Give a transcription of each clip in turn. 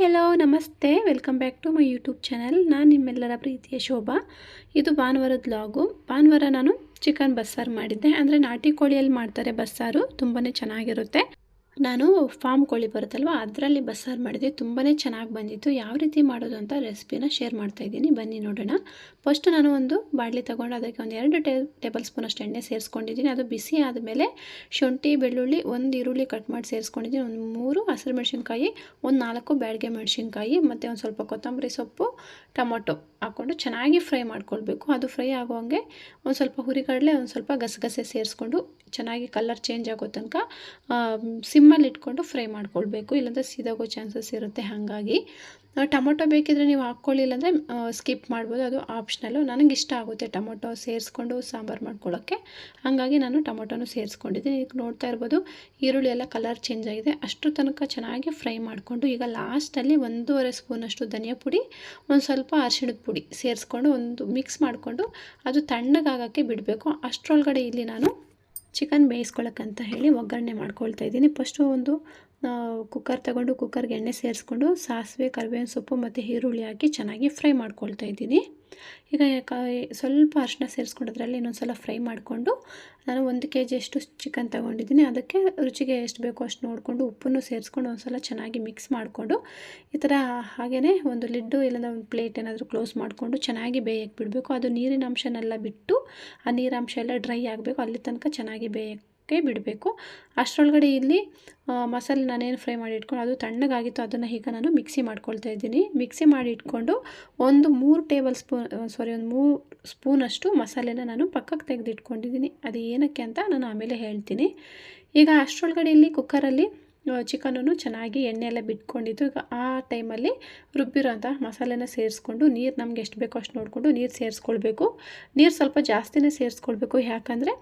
Hello ನಮಸ್ತೆ. Welcome back to my YouTube channel ನಾನು ನಿಮ್ಮೆಲ್ಲರ ಪ್ರೀತಿಯ ಶೋಭಾ. ಇದು ಭಾನುವಾರದ ಲಾಗು ಭಾನುವಾರ ನಾನು ಚಿಕನ್ ಬಸ್ಸಾರು ಮಾಡಿದ್ದೆ. ಅಂದರೆ ನಾಟಿ ಕೋಳಿಯಲ್ಲಿ ಮಾಡ್ತಾರೆ ಬಸ್ಸಾರು. ತುಂಬಾ ಚೆನ್ನಾಗಿರುತ್ತೆ. ನಾನು ಫಾರ್ಮ್ ಕೋಳಿ ಬರುತ್ತಲ್ವ, ಅದರಲ್ಲಿ ಬಸ್ಸಾರು ಮಾಡಿದೆ ತುಂಬಾ ಚೆನ್ನಾಗಿ ಬಂದಿತ್ತು. ಯಾವ ರೀತಿ ಮಾಡೋದು ಅಂತ ರೆಸಿಪಿನ ಶೇರ್ ಮಾಡ್ತಾ ಇದ್ದೀನಿ. ಬನ್ನಿ ನೋಡೋಣ. ಫಸ್ಟ್ ನಾನು ಒಂದು ಬಾಣಲಿ ತೊಗೊಂಡು ಅದಕ್ಕೆ ಒಂದು ಎರಡು ಟೇ, ಟೇಬಲ್ ಸ್ಪೂನ್ ಅಷ್ಟು ಎಣ್ಣೆ ಸೇರಿಸ್ಕೊಂಡಿದ್ದೀನಿ. ಅದು ಬಿಸಿ ಆದಮೇಲೆ ಶುಂಠಿ, ಬೆಳ್ಳುಳ್ಳಿ ಒಂದು ಈರುಳ್ಳಿ ಕಟ್ ಮಾಡಿ ಸೇರಿಸ್ಕೊಂಡಿದ್ದೀನಿ. ಒಂದು ಮೂರು ಹಸಿರು ಮೆಣಸಿನ್ಕಾಯಿ, ಒಂದು ನಾಲ್ಕು ಬ್ಯಾಡಿಗೆ ಮೆಣಸಿನ್ಕಾಯಿ, ಮತ್ತು ಒಂದು ಸ್ವಲ್ಪ ಕೊತ್ತಂಬರಿ ಸೊಪ್ಪು, ಟೊಮೊಟೊ ಹಾಕ್ಕೊಂಡು ಚೆನ್ನಾಗಿ ಫ್ರೈ ಮಾಡ್ಕೊಳ್ಬೇಕು. ಅದು ಫ್ರೈ ಆಗೋಂಗೆ ಒಂದು ಸ್ವಲ್ಪ ಹುರಿಗಡಲೆ, ಒಂದು ಸ್ವಲ್ಪ ಗಸಗಸೆ ಸೇರಿಸ್ಕೊಂಡು ಚೆನ್ನಾಗಿ ಕಲರ್ ಚೇಂಜ್ ಆಗೋ ತನಕ ಸಿಮ್ಮಲ್ಲಿ ಇಟ್ಕೊಂಡು ಫ್ರೈ ಮಾಡ್ಕೊಳ್ಬೇಕು. ಇಲ್ಲಾಂದರೆ ಸೀದಾಗೋ ಚಾನ್ಸಸ್ ಇರುತ್ತೆ ಹಾಗಾಗಿ. ಟೊಮೊಟೊ ಬೇಕಿದ್ರೆ ನೀವು ಹಾಕ್ಕೊಳ್ಳಿ, ಇಲ್ಲಾಂದರೆ ಸ್ಕಿಪ್ ಮಾಡ್ಬೋದು. ಅದು ಆಪ್ಷನಲ್ಲು ನನಗೆ ಇಷ್ಟ ಆಗುತ್ತೆ ಟೊಮೊಟೊ ಸೇರಿಸ್ಕೊಂಡು ಸಾಂಬಾರು ಮಾಡ್ಕೊಳ್ಳೋಕ್ಕೆ. ಹಾಗಾಗಿ ನಾನು ಟೊಮೊಟೊನು ಸೇರಿಸ್ಕೊಂಡಿದ್ದೀನಿ. ಈಗ ನೋಡ್ತಾ ಇರ್ಬೋದು, ಈರುಳ್ಳಿ ಎಲ್ಲ ಕಲರ್ ಚೇಂಜ್ ಆಗಿದೆ. ಅಷ್ಟು ತನಕ ಚೆನ್ನಾಗಿ ಫ್ರೈ ಮಾಡಿಕೊಂಡು, ಈಗ ಲಾಸ್ಟಲ್ಲಿ ಒಂದೂವರೆ ಸ್ಪೂನಷ್ಟು ಧನಿಯಾ ಪುಡಿ, ಒಂದು ಸ್ವಲ್ಪ ಅರಿಶಿಣದ ಪುಡಿ ಸೇರಿಸ್ಕೊಂಡು ಒಂದು ಮಿಕ್ಸ್ ಮಾಡಿಕೊಂಡು, ಅದು ತಣ್ಣಗಾಗೋಕ್ಕೆ ಬಿಡಬೇಕು. ಅಷ್ಟರೊಳಗಡೆ ಇಲ್ಲಿ ನಾನು ಚಿಕನ್ ಬೇಯಿಸ್ಕೊಳ್ಳೋಕ್ಕಂತ ಹೇಳಿ ಒಗ್ಗರಣೆ ಮಾಡ್ಕೊಳ್ತಾ ಇದ್ದೀನಿ. ಫಸ್ಟು ಒಂದು ಕುಕ್ಕರ್ ತಗೊಂಡು ಕುಕ್ಕರ್ಗೆ ಎಣ್ಣೆ ಸೇರಿಸ್ಕೊಂಡು ಸಾಸಿವೆ, ಕರಿಬೇವಿನ ಸೊಪ್ಪು ಮತ್ತು ಈರುಳ್ಳಿ ಹಾಕಿ ಚೆನ್ನಾಗಿ ಫ್ರೈ ಮಾಡ್ಕೊಳ್ತಾ ಇದ್ದೀನಿ. ಈಗ ಸ್ವಲ್ಪ ಅರಿಶಿನ ಸೇರಿಸ್ಕೊಂಡಿದ್ರಲ್ಲಿ ಇನ್ನೊಂದು ಸಲ ಫ್ರೈ ಮಾಡಿಕೊಂಡು ನಾನು ಒಂದು ಕೆ ಜಿಯಷ್ಟು ಚಿಕನ್ ತೊಗೊಂಡಿದ್ದೀನಿ. ಅದಕ್ಕೆ ರುಚಿಗೆ ಎಷ್ಟು ಬೇಕೋ ಅಷ್ಟು ನೋಡಿಕೊಂಡು ಉಪ್ಪನ್ನು ಸೇರಿಸ್ಕೊಂಡು ಒಂದು ಸಲ ಚೆನ್ನಾಗಿ ಮಿಕ್ಸ್ ಮಾಡಿಕೊಂಡು ಈ ಥರ ಹಾಗೆಯೇ ಒಂದು ಲಿಡ್ಡು ಇಲ್ಲಾಂದ್ರೆ ಒಂದು ಪ್ಲೇಟ್ ಏನಾದರೂ ಕ್ಲೋಸ್ ಮಾಡಿಕೊಂಡು ಚೆನ್ನಾಗಿ ಬೇಯಕ್ಕೆ ಬಿಡಬೇಕು. ಅದು ನೀರಿನ ಅಂಶನೆಲ್ಲ ಬಿಟ್ಟು ಆ ನೀರಾಂಶ ಎಲ್ಲ ಡ್ರೈ ಆಗಬೇಕು. ಅಲ್ಲಿ ತನಕ ಚೆನ್ನಾಗಿ ಬೇಯಕ್ಕೆ ಬಿಡಬೇಕು. ಅಷ್ಟರೊಳಗಡೆ ಇಲ್ಲಿ ಮಸಾಲೆ ನಾನೇನು ಫ್ರೈ ಮಾಡಿ ಇಟ್ಕೊಂಡು ಅದು ತಣ್ಣಗಾಗಿತ್ತು, ಅದನ್ನು ಈಗ ನಾನು ಮಿಕ್ಸಿ ಮಾಡ್ಕೊಳ್ತಾ ಇದ್ದೀನಿ. ಮಿಕ್ಸಿ ಮಾಡಿ ಇಟ್ಕೊಂಡು ಒಂದು ಮೂರು ಟೇಬಲ್ ಸ್ಪೂನ್ ಸಾರಿ ಒಂದು ಮೂರು ಸ್ಪೂನಷ್ಟು ಮಸಾಲೆನ ನಾನು ಪಕ್ಕಕ್ಕೆ ತೆಗೆದಿಟ್ಕೊಂಡಿದ್ದೀನಿ. ಅದು ಏನಕ್ಕೆ ಅಂತ ನಾನು ಆಮೇಲೆ ಹೇಳ್ತೀನಿ. ಈಗ ಅಷ್ಟರೊಳಗಡೆ ಇಲ್ಲಿ ಕುಕ್ಕರಲ್ಲಿ ಚಿಕನನ್ನು ಚೆನ್ನಾಗಿ ಎಣ್ಣೆ ಎಲ್ಲ ಬಿಟ್ಕೊಂಡಿದ್ದು ಈಗ ಆ ಟೈಮಲ್ಲಿ ರುಬ್ಬಿರೋಂಥ ಮಸಾಲೆನ ಸೇರಿಸ್ಕೊಂಡು ನೀರು ನಮ್ಗೆ ಎಷ್ಟು ಬೇಕೋ ಅಷ್ಟು ನೋಡಿಕೊಂಡು ನೀರು ಸೇರಿಸ್ಕೊಳ್ಬೇಕು. ನೀರು ಸ್ವಲ್ಪ ಜಾಸ್ತಿನೇ ಸೇರಿಸ್ಕೊಳ್ಬೇಕು. ಯಾಕಂದರೆ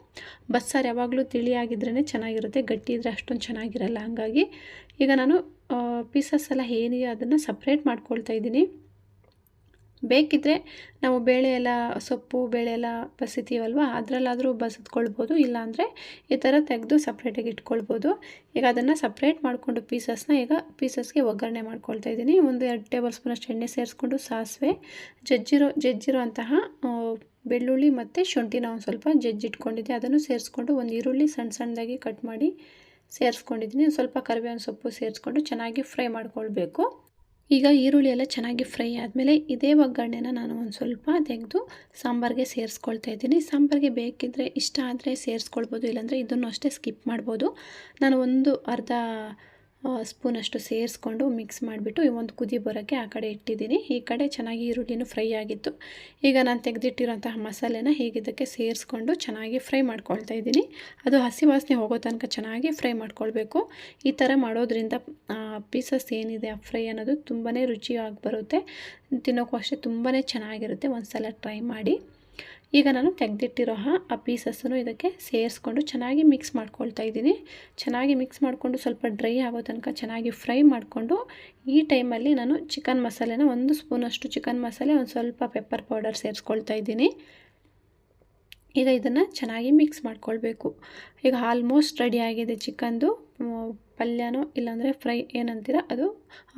ಬಸ್ಸಾರು ಯಾವಾಗಲೂ ತಿಳಿಯಾಗಿದ್ರೇ ಚೆನ್ನಾಗಿರುತ್ತೆ, ಗಟ್ಟಿ ಇದ್ದರೆ ಅಷ್ಟೊಂದು ಚೆನ್ನಾಗಿರಲ್ಲ. ಹಾಗಾಗಿ ಈಗ ನಾನು ಪೀಸಸ್ ಎಲ್ಲ ಏನಿದೆ ಅದನ್ನು ಸಪ್ರೇಟ್ ಮಾಡ್ಕೊಳ್ತಾ ಇದ್ದೀನಿ. ಬೇಕಿದ್ದರೆ ನಾವು ಬೇಳೆ ಎಲ್ಲ, ಸೊಪ್ಪು, ಬೇಳೆ ಎಲ್ಲ ಬಸಿತೀವಲ್ವ, ಅದರಲ್ಲಾದರೂ ಬಸಿದ್ಕೊಳ್ಬೋದು ಇಲ್ಲಾಂದರೆ ಈ ಥರ ತೆಗೆದು ಸಪ್ರೇಟಾಗಿ ಇಟ್ಕೊಳ್ಬೋದು. ಈಗ ಅದನ್ನು ಸಪ್ರೇಟ್ ಮಾಡಿಕೊಂಡು ಪೀಸಸ್ನ ಈಗ ಪೀಸಸ್ಗೆ ಒಗ್ಗರಣೆ ಮಾಡ್ಕೊಳ್ತಾ ಇದ್ದೀನಿ. ಒಂದು ಎರಡು ಟೇಬಲ್ ಸ್ಪೂನಷ್ಟು ಎಣ್ಣೆ ಸೇರಿಸ್ಕೊಂಡು ಸಾಸಿವೆ, ಜಜ್ಜಿರೋ ಜಜ್ಜಿರೋ ಅಂತಹ ಬೆಳ್ಳುಳ್ಳಿ ಮತ್ತು ಶುಂಠಿನ ಒಂದು ಸ್ವಲ್ಪ ಜಜ್ಜಿಟ್ಕೊಂಡಿದ್ದೆ ಅದನ್ನು ಸೇರಿಸ್ಕೊಂಡು ಒಂದು ಈರುಳ್ಳಿ ಸಣ್ಣ ಸಣ್ಣದಾಗಿ ಕಟ್ ಮಾಡಿ ಸೇರಿಸ್ಕೊಂಡಿದ್ದೀನಿ. ಸ್ವಲ್ಪ ಕರಿಬೇವಿನ ಸೊಪ್ಪು ಸೇರಿಸ್ಕೊಂಡು ಚೆನ್ನಾಗಿ ಫ್ರೈ ಮಾಡ್ಕೊಳ್ಬೇಕು. ಈಗ ಈರುಳ್ಳಿ ಎಲ್ಲ ಚೆನ್ನಾಗಿ ಫ್ರೈ ಆದಮೇಲೆ ಇದೇ ಒಗ್ಗರಣೆನ ನಾನು ಒಂದು ಸ್ವಲ್ಪ ತೆಗೆದು ಸಾಂಬಾರಿಗೆ ಸೇರಿಸ್ಕೊಳ್ತಾ ಇದ್ದೀನಿ. ಸಾಂಬಾರಿಗೆ ಬೇಕಿದ್ದರೆ ಇಷ್ಟ ಆದರೆ ಸೇರಿಸ್ಕೊಳ್ಬೋದು, ಇಲ್ಲಾಂದರೆ ಇದನ್ನು ಅಷ್ಟೇ ಸ್ಕಿಪ್ ಮಾಡ್ಬೋದು. ನಾನು ಒಂದು ಅರ್ಧ ಸ್ಪೂನಷ್ಟು ಸೇರಿಸ್ಕೊಂಡು ಮಿಕ್ಸ್ ಮಾಡಿಬಿಟ್ಟು ಈ ಒಂದು ಕುದಿ ಬರೋಕ್ಕೆ ಆ ಕಡೆ ಇಟ್ಟಿದ್ದೀನಿ. ಈ ಕಡೆ ಚೆನ್ನಾಗಿ ಈರುಳ್ಳಿನೂ ಫ್ರೈ ಆಗಿತ್ತು. ಈಗ ನಾನು ತೆಗೆದಿಟ್ಟಿರೋಂತಹ ಮಸಾಲೆನ ಹೀಗಿದ್ದಕ್ಕೆ ಸೇರಿಸ್ಕೊಂಡು ಚೆನ್ನಾಗಿ ಫ್ರೈ ಮಾಡ್ಕೊಳ್ತಾ ಇದ್ದೀನಿ. ಅದು ಹಸಿ ವಾಸನೆ ಹೋಗೋ ತನಕ ಚೆನ್ನಾಗಿ ಫ್ರೈ ಮಾಡ್ಕೊಳ್ಬೇಕು. ಈ ಥರ ಮಾಡೋದ್ರಿಂದ ಪೀಸಸ್ ಏನಿದೆ ಆ ಫ್ರೈ ಅನ್ನೋದು ತುಂಬಾ ರುಚಿಯಾಗಿ ಬರುತ್ತೆ. ತಿನ್ನೋಕ್ಕೂ ಅಷ್ಟೇ ತುಂಬಾ ಚೆನ್ನಾಗಿರುತ್ತೆ. ಒಂದು ಸಲ ಟ್ರೈ ಮಾಡಿ. ಈಗ ನಾನು ತೆಗೆದಿಟ್ಟಿರೋ ಆ ಪೀಸಸ್ಸನ್ನು ಇದಕ್ಕೆ ಸೇರಿಸ್ಕೊಂಡು ಚೆನ್ನಾಗಿ ಮಿಕ್ಸ್ ಮಾಡ್ಕೊಳ್ತಾ ಇದ್ದೀನಿ. ಚೆನ್ನಾಗಿ ಮಿಕ್ಸ್ ಮಾಡಿಕೊಂಡು ಸ್ವಲ್ಪ ಡ್ರೈ ಆಗೋ ತನಕ ಚೆನ್ನಾಗಿ ಫ್ರೈ ಮಾಡಿಕೊಂಡು ಈ ಟೈಮಲ್ಲಿ ನಾನು ಚಿಕನ್ ಮಸಾಲೆನ ಒಂದು ಸ್ಪೂನಷ್ಟು ಚಿಕನ್ ಮಸಾಲೆ, ಒಂದು ಸ್ವಲ್ಪ ಪೆಪ್ಪರ್ ಪೌಡರ್ ಸೇರಿಸ್ಕೊಳ್ತಾ ಇದ್ದೀನಿ. ಈಗ ಇದನ್ನು ಚೆನ್ನಾಗಿ ಮಿಕ್ಸ್ ಮಾಡ್ಕೊಳ್ಬೇಕು. ಈಗ ಆಲ್ಮೋಸ್ಟ್ ರೆಡಿಯಾಗಿದೆ ಚಿಕನ್ದು. ಪಲ್ಯನೋ ಇಲ್ಲಾಂದರೆ ಫ್ರೈ ಏನಂತೀರ ಅದು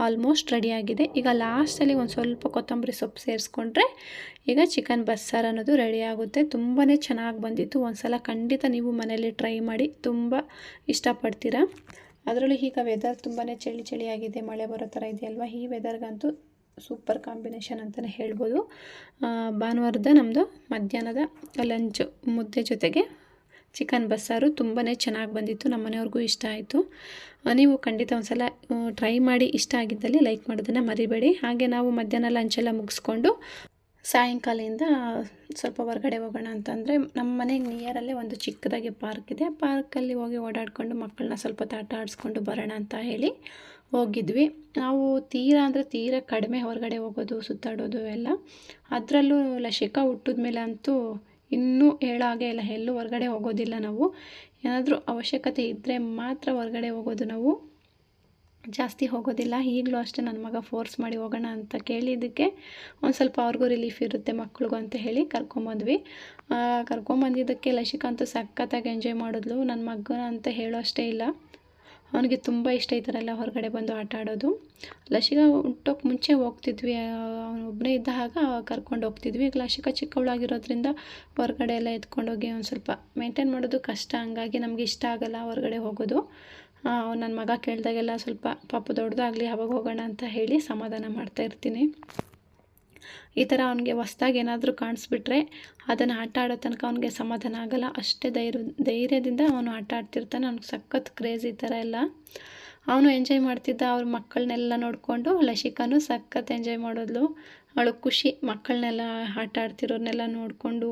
ಆಲ್ಮೋಸ್ಟ್ ರೆಡಿಯಾಗಿದೆ ಈಗ ಲಾಸ್ಟಲ್ಲಿ ಒಂದು ಸ್ವಲ್ಪ ಕೊತ್ತಂಬರಿ ಸೊಪ್ಪು ಸೇರಿಸ್ಕೊಂಡ್ರೆ ಈಗ ಚಿಕನ್ ಬಸ್ಸಾರು ಅನ್ನೋದು ರೆಡಿ ಆಗುತ್ತೆ. ತುಂಬಾ ಚೆನ್ನಾಗಿ ಬಂದಿತ್ತು. ಒಂದು ಸಲ ಖಂಡಿತ ನೀವು ಮನೇಲಿ ಟ್ರೈ ಮಾಡಿ ತುಂಬ ಇಷ್ಟಪಡ್ತೀರ. ಅದರಲ್ಲೂ ಈಗ ವೆದರ್ ತುಂಬಾ ಚಳಿ ಚಳಿಯಾಗಿದೆ ಮಳೆ ಬರೋ ಥರ ಇದೆಯಲ್ವ? ಈ ವೆದರ್ಗಂತೂ ಸೂಪರ್ ಕಾಂಬಿನೇಷನ್ ಅಂತಲೇ ಹೇಳ್ಬೋದು. ಭಾನುವಾರದ ನಮ್ಮದು ಮಧ್ಯಾಹ್ನದ ಲಂಚ್ ಮುದ್ದೆ ಜೊತೆಗೆ ಚಿಕನ್ ಬಸ್ಸಾರು ತುಂಬಾ ಚೆನ್ನಾಗಿ ಬಂದಿತ್ತು ನಮ್ಮ ಮನೆಯವ್ರಿಗೂ ಇಷ್ಟ ಆಯಿತು. ನೀವು ಖಂಡಿತ ಒಂದು ಸಲ ಟ್ರೈ ಮಾಡಿ ಇಷ್ಟ ಆಗಿದ್ದಲ್ಲಿ ಲೈಕ್ ಮಾಡೋದನ್ನು ಮರಿಬೇಡಿ. ಹಾಗೆ ನಾವು ಮಧ್ಯಾಹ್ನ ಲಂಚೆಲ್ಲ ಮುಗಿಸ್ಕೊಂಡು ಸಾಯಂಕಾಲದಿಂದ ಸ್ವಲ್ಪ ಹೊರಗಡೆ ಹೋಗೋಣ ಅಂತಂದರೆ ನಮ್ಮ ಮನೆಗೆ ನಿಯರಲ್ಲೇ ಒಂದು ಚಿಕ್ಕದಾಗಿ ಪಾರ್ಕ್ ಇದೆ. ಪಾರ್ಕಲ್ಲಿ ಹೋಗಿ ಓಡಾಡಿಕೊಂಡು ಮಕ್ಕಳನ್ನ ಸ್ವಲ್ಪ ತಾಟ ಆಡಿಸ್ಕೊಂಡು ಬರೋಣ ಅಂತ ಹೇಳಿ ಹೋಗಿದ್ವಿ. ನಾವು ತೀರಾ ಅಂದರೆ ತೀರಾ ಕಡಿಮೆ ಹೊರಗಡೆ ಹೋಗೋದು, ಸುತ್ತಾಡೋದು ಎಲ್ಲ. ಅದರಲ್ಲೂ ಲಶಿಕಾ ಹುಟ್ಟಿದ ಮೇಲೆ ಅಂತೂ ಇನ್ನೂ ಹೇಳಾಗೆ ಇಲ್ಲ. ಎಲ್ಲೂ ಹೊರಗಡೆ ಹೋಗೋದಿಲ್ಲ ನಾವು. ಏನಾದರೂ ಅವಶ್ಯಕತೆ ಇದ್ದರೆ ಮಾತ್ರ ಹೊರಗಡೆ ಹೋಗೋದು ನಾವು. ಜಾಸ್ತಿ ಹೋಗೋದಿಲ್ಲ, ಈಗಲೂ ಅಷ್ಟೇ ನನ್ನ ಮಗ ಫೋರ್ಸ್ ಮಾಡಿ ಹೋಗೋಣ ಅಂತ ಕೇಳಿದ್ದಕ್ಕೆ ಒಂದು ಸ್ವಲ್ಪ ಅವ್ರಿಗೂ ರಿಲೀಫ್ ಇರುತ್ತೆ ಮಕ್ಳಿಗೂ ಅಂತ ಹೇಳಿ ಕರ್ಕೊಂಬಂದ್ವಿ. ಕರ್ಕೊಂಬಂದಿದ್ದಕ್ಕೆ ಲಶಿಕಾ ಅಂತೂ ಸಖತ್ತಾಗಿ ಎಂಜಾಯ್ ಮಾಡಿದ್ಲು. ನನ್ನ ಮಗನ ಅಂತ ಹೇಳೋ ಅಷ್ಟೇ ಇಲ್ಲ. ಅವನಿಗೆ ತುಂಬ ಇಷ್ಟ ಈ ಥರ ಎಲ್ಲ ಹೊರಗಡೆ ಬಂದು ಆಟ ಆಡೋದು. ಲಸಿಕಾ ಹುಟ್ಟೋಕೆ ಮುಂಚೆ ಹೋಗ್ತಿದ್ವಿ. ಅವನು ಒಬ್ಬನೇ ಇದ್ದಾಗ ಕರ್ಕೊಂಡು ಹೋಗ್ತಿದ್ವಿ. ಈಗ ಲಸಿಕಾ ಚಿಕ್ಕವಳಾಗಿರೋದ್ರಿಂದ ಹೊರಗಡೆ ಎಲ್ಲ ಎತ್ಕೊಂಡೋಗಿ ಒಂದು ಸ್ವಲ್ಪ ಮೇಂಟೈನ್ ಮಾಡೋದು ಕಷ್ಟ. ಹಂಗಾಗಿ ನಮಗೆ ಇಷ್ಟ ಆಗಲ್ಲ ಹೊರಗಡೆ ಹೋಗೋದು. ನನ್ನ ಮಗ ಕೇಳಿದಾಗೆಲ್ಲ ಸ್ವಲ್ಪ ಪಾಪ ದೊಡ್ಡದಾಗಲಿ, ಅವಾಗ ಹೋಗೋಣ ಅಂತ ಹೇಳಿ ಸಮಾಧಾನ ಮಾಡ್ತಾ ಇರ್ತೀನಿ. ಈ ಥರ ಅವನಿಗೆ ಹೊಸ್ದಾಗಿ ಏನಾದರೂ ಕಾಣಿಸ್ಬಿಟ್ರೆ ಅದನ್ನು ಆಟ ಆಡೋ ತನಕ ಅವನಿಗೆ ಸಮಾಧಾನ ಆಗೋಲ್ಲ. ಅಷ್ಟೇ ಧೈರ್ಯ, ಧೈರ್ಯದಿಂದ ಅವನು ಆಟ ಆಡ್ತಿರ್ತಾನೆ. ಅವ್ನಿಗೆ ಸಖತ್ ಕ್ರೇಜ್ ಈ ಥರ ಎಲ್ಲ. ಅವನು ಎಂಜಾಯ್ ಮಾಡ್ತಿದ್ದ ಅವ್ರ ಮಕ್ಕಳನ್ನೆಲ್ಲ ನೋಡಿಕೊಂಡು ಲಸಿಕಾನು ಸಖತ್ ಎಂಜಾಯ್ ಮಾಡೋದ್ಲು. ಅವಳು ಖುಷಿ ಮಕ್ಕಳನ್ನೆಲ್ಲ ಆಟ ಆಡ್ತಿರೋರ್ನೆಲ್ಲ ನೋಡಿಕೊಂಡು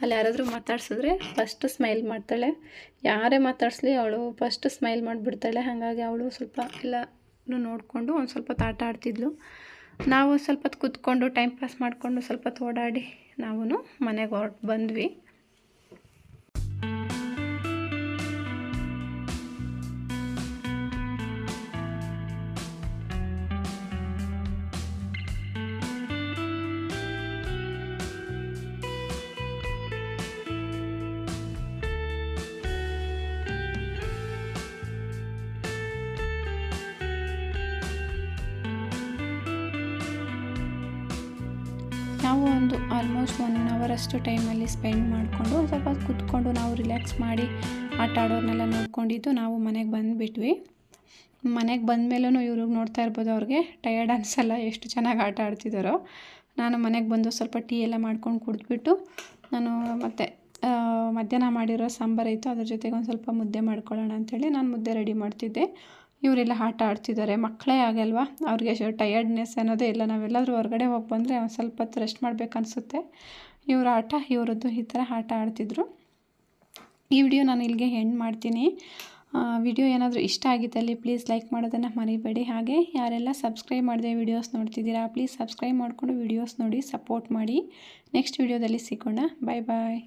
ಅಲ್ಲಿ ಯಾರಾದರೂ ಮಾತಾಡ್ಸಿದ್ರೆ ಫಸ್ಟ್ ಸ್ಮೈಲ್ ಮಾಡ್ತಾಳೆ. ಯಾರೇ ಮಾತಾಡಿಸ್ಲಿ ಅವಳು ಫಸ್ಟ್ ಸ್ಮೈಲ್ ಮಾಡಿಬಿಡ್ತಾಳೆ. ಹಾಗಾಗಿ ಅವಳು ಸ್ವಲ್ಪ ಎಲ್ಲ ನೋಡಿಕೊಂಡು ಒಂದು ಸ್ವಲ್ಪ ಆಟ ಆಡ್ತಿದ್ಲು. ನಾವು ಸ್ವಲ್ಪ ಹೊತ್ತು ಕೂತ್ಕೊಂಡು ಟೈಮ್ ಪಾಸ್ ಮಾಡಿಕೊಂಡು ಸ್ವಲ್ಪ ಓಡಾಡಿ ನಾವು ಮನೆಗೆ ಹೊರಟು ಬಂದ್ವಿ. ನಾವು ಒಂದು ಆಲ್ಮೋಸ್ಟ್ ಒನ್ ಅವರಷ್ಟು ಟೈಮಲ್ಲಿ ಸ್ಪೆಂಡ್ ಮಾಡಿಕೊಂಡು, ಸ್ವಲ್ಪ ಕೂತ್ಕೊಂಡು ನಾವು ರಿಲ್ಯಾಕ್ಸ್ ಮಾಡಿ ಆಟ ಆಡೋರ್ನೆಲ್ಲ ನೋಡ್ಕೊಂಡಿದ್ದು ನಾವು ಮನೆಗೆ ಬಂದುಬಿಟ್ವಿ. ಮನೆಗೆ ಬಂದ ಮೇಲೂ ಇವ್ರಿಗೆ ನೋಡ್ತಾ ಇರ್ಬೋದು ಅವ್ರಿಗೆ ಟಯರ್ಡ್ ಅನಿಸಲ್ಲ ಎಷ್ಟು ಚೆನ್ನಾಗಿ ಆಟ ಆಡ್ತಿದ್ದಾರೋ ನಾನು ಮನೆಗೆ ಬಂದು ಸ್ವಲ್ಪ ಟೀ ಎಲ್ಲ ಮಾಡ್ಕೊಂಡು ಕುಡಿದ್ಬಿಟ್ಟು, ನಾನು ಮತ್ತು ಮಧ್ಯಾಹ್ನ ಮಾಡಿರೋ ಸಾಂಬಾರು ಇತ್ತು ಅದ್ರ ಜೊತೆಗೆ ಒಂದು ಸ್ವಲ್ಪ ಮುದ್ದೆ ಮಾಡ್ಕೊಳ್ಳೋಣ ಅಂಥೇಳಿ ನಾನು ಮುದ್ದೆ ರೆಡಿ ಮಾಡ್ತಿದ್ದೆ. ಇವರೆಲ್ಲ ಆಟ ಆಡ್ತಿದ್ದಾರೆ. ಮಕ್ಕಳೇ ಆಗಲ್ವಾ? ಅವ್ರಿಗೆ ಟಯರ್ಡ್ನೆಸ್ ಅನ್ನೋದೇ ಇಲ್ಲ. ನಾವೆಲ್ಲಾದರೂ ಹೊರಗಡೆ ಹೋಗಿ ಬಂದರೆ ಒಂದು ಸ್ವಲ್ಪ ಹೊತ್ತು ರೆಸ್ಟ್ ಮಾಡಬೇಕು ಅನಿಸುತ್ತೆ. ಇವ್ರ ಆಟ, ಇವರದ್ದು ಈ ಥರ ಆಟ ಆಡ್ತಿದ್ರು. ಈ ವಿಡಿಯೋ ನಾನು ಇಲ್ಲಿಗೆ ಎಂಡ್ ಮಾಡ್ತೀನಿ. ವಿಡಿಯೋ ಏನಾದರೂ ಇಷ್ಟ ಆಗಿದ್ದಲ್ಲಿ ಪ್ಲೀಸ್ ಲೈಕ್ ಮಾಡೋದನ್ನು ಮರಿಬೇಡಿ. ಹಾಗೆ ಯಾರೆಲ್ಲ ಸಬ್ಸ್ಕ್ರೈಬ್ ಮಾಡಿದೆ ವಿಡಿಯೋಸ್ ನೋಡ್ತಿದ್ದೀರಾ ಪ್ಲೀಸ್ ಸಬ್ಸ್ಕ್ರೈಬ್ ಮಾಡಿಕೊಂಡು ವಿಡಿಯೋಸ್ ನೋಡಿ ಸಪೋರ್ಟ್ ಮಾಡಿ. ನೆಕ್ಸ್ಟ್ ವಿಡಿಯೋದಲ್ಲಿ ಸಿಗೋಣ. ಬಾಯ್ ಬಾಯ್